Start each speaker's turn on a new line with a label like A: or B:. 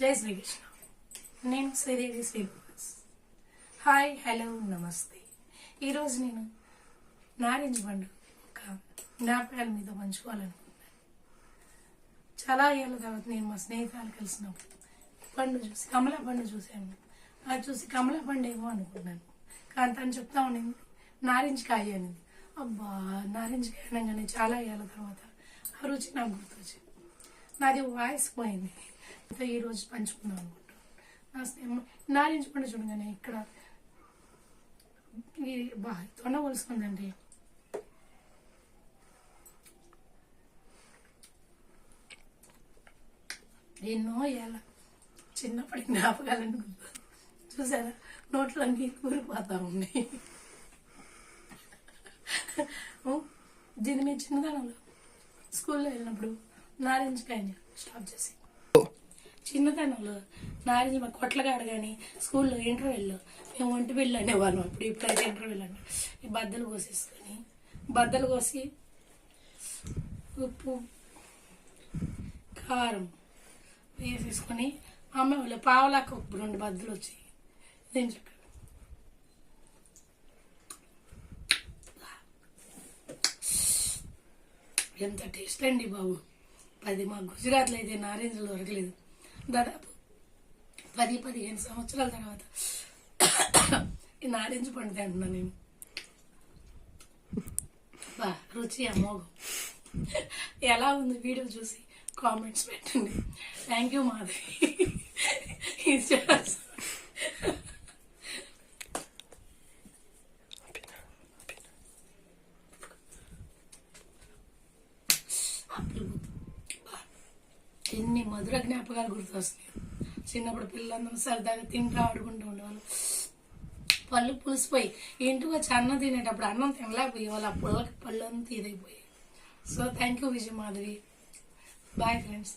A: జై శ్రీకృష్ణ. నేను Sridevi Srinivas. Hi hello నమస్తే. ఈరోజు నేను నారింజ పండు ఒక జ్ఞాపకాల మీద పంచుకోవాలనుకుంటున్నాను. చాలా ఏళ్ళ తర్వాత నేను మా స్నేహితులు కలిసినప్పుడు పండు చూసి కమలా పండు చూశాను. అది చూసి కమలా పండు ఏమో అనుకున్నాను కానీ తను చెప్తా ఉండింది నారింజ కాయ అనేది అబ్బా నారింజ కాయ అనగానే చాలా ఏళ్ళ తర్వాత ఆ రుచి నాకు గుర్తొచ్చింది. నాది వాయిస్ పోయింది. ఈ రోజు పంచుకుందాం అనుకుంటాను నా స్నేహం నారింజ పండు చూడగానే ఇక్కడ ఇది బా తొండ వలుసుకుందండి ఎన్నో ఏళ్ళ చిన్నప్పటి జ్ఞాపకాలను చూసారా? నోట్లో నీళ్ళు కూలిపోతా ఉన్నాయి. దీన్ని దీని మీద చిన్నతనంలో స్కూల్లో వెళ్ళినప్పుడు నారింజకాయని స్టాప్ చేసి చిన్నతనంలో నారింజ మా కొట్లగాడ కానీ స్కూల్లో ఇంటర్వెల్లో మేము ఒంటి పిల్లలు అనేవాళ్ళం. అప్పుడు ఇప్పుడైతే ఇంటర్వెల్ అంటే ఈ బద్దలు కోసేసుకొని బద్దలు కోసి ఉప్పు కారం వేసేసుకొని అమ్మ వాళ్ళు పావలాకు ఒక రెండు బద్దలు వచ్చాయి. నేను చెప్పాను. ఎంత టేస్ట్ అండి బాబు. అది మా గుజరాత్లో అయితే నారింజలు దొరకలేదు. దాదాపు పది పదిహేను సంవత్సరాల తర్వాత ఈ నారింజ పండు తింటున్నాను నేను. బా రుచి అమోఘం. ఎలా ఉంది వీడియో చూసి కామెంట్స్ పెట్టండి. థ్యాంక్ యూ మాధవి ఇది చేస్తా. అప్పుడు బా, ఎన్ని మధుర జ్ఞాపకాలు గుర్తొస్తున్నాయి. చిన్నప్పుడు పిల్లలందరం సరదాగా తింటూ ఆడుకుంటూ ఉండేవాళ్ళు. పళ్ళు పులిసిపోయి ఇంటికి వచ్చి అన్నం తినేటప్పుడు అన్నం తినలేకపోయే వాళ్ళు ఆ పుల్లకి పళ్ళు అంతా ఇదైపోయాయి. So thank you Vijaya Madhavi. Bye friends